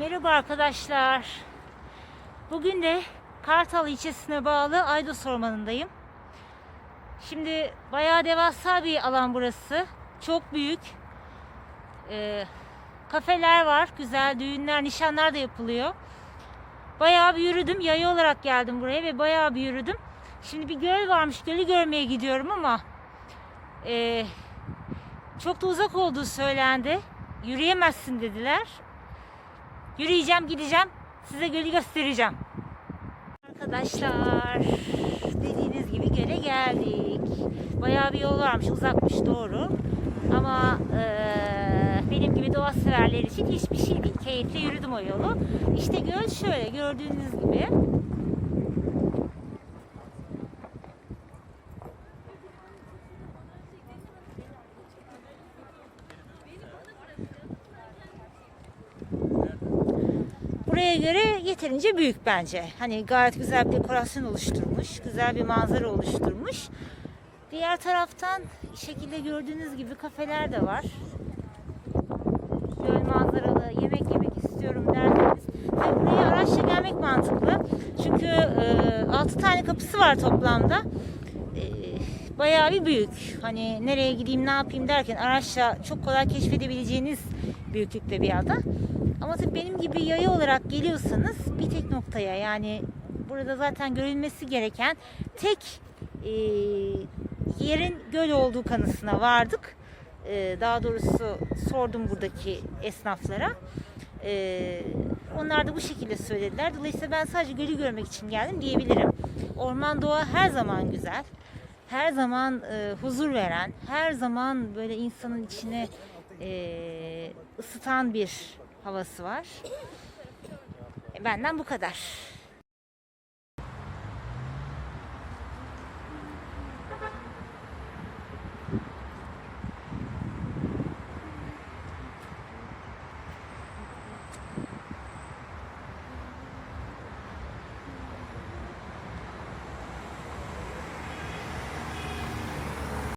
Merhaba arkadaşlar. Bugün de Kartal ilçesine bağlı Aydos Ormanı'ndayım. Şimdi bayağı devasa bir alan burası. Çok büyük. Ee, kafeler var. Güzel düğünler, nişanlar da yapılıyor. Bayağı bir yürüdüm. Yayı olarak geldim buraya ve bayağı bir yürüdüm. Şimdi bir göl varmış. Gölü görmeye gidiyorum ama ee, çok da uzak olduğu söylendi. Yürüyemezsin dediler. Yürüyeceğim, gideceğim. Size gölü göstereceğim. Arkadaşlar, dediğiniz gibi göle geldik. Bayağı bir yol varmış, uzakmış doğru. Ama eee, benim gibi doğa severler için hiçbir şey değil. Keyifle yürüdüm o yolu. İşte göl şöyle gördüğünüz gibi. Buraya göre yeterince büyük bence. Hani gayet güzel bir dekorasyon oluşturmuş. Güzel bir manzara oluşturmuş. Diğer taraftan şekilde gördüğünüz gibi kafeler de var. Göl manzaralı yemek yemek istiyorum derseniz. Buraya araçla gelmek mantıklı. Çünkü e, 6 tane kapısı var toplamda. Bayağı bir büyük. Hani nereye gideyim ne yapayım derken araçla çok kolay keşfedebileceğiniz büyüklükte bir ada. Ama tabii benim gibi yaya olarak geliyorsanız bir tek noktaya yani burada zaten görülmesi gereken tek e, yerin göl olduğu kanısına vardık. E, daha doğrusu sordum buradaki esnaflara. E, onlar da bu şekilde söylediler. Dolayısıyla ben sadece gölü görmek için geldim diyebilirim. Orman doğa her zaman güzel. Her zaman e, huzur veren, her zaman böyle insanın içine e, ısıtan bir havası var. E, Benden bu kadar.